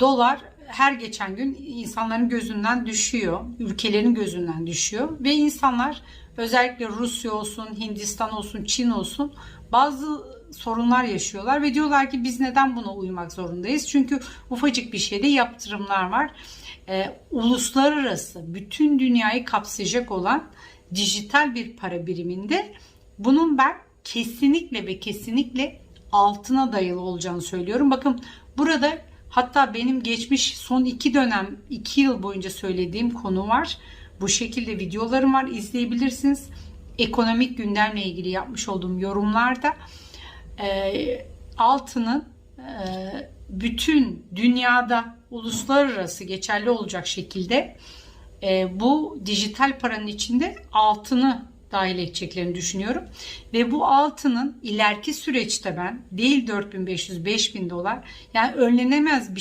dolar her geçen gün insanların gözünden düşüyor, ülkelerin gözünden düşüyor ve insanlar özellikle Rusya olsun, Hindistan olsun, Çin olsun bazı sorunlar yaşıyorlar ve diyorlar ki biz neden buna uymak zorundayız? Çünkü ufacık bir şeyde yaptırımlar var. Ee, uluslararası bütün dünyayı kapsayacak olan dijital bir para biriminde bunun ben kesinlikle ve kesinlikle altına dayalı olacağını söylüyorum. Bakın burada hatta benim geçmiş son iki dönem iki yıl boyunca söylediğim konu var. Bu şekilde videolarım var izleyebilirsiniz. Ekonomik gündemle ilgili yapmış olduğum yorumlarda e, altının e, bütün dünyada uluslararası geçerli olacak şekilde e, bu dijital paranın içinde altını dahil edeceklerini düşünüyorum. Ve bu altının ileriki süreçte ben değil 4500-5000 dolar yani önlenemez bir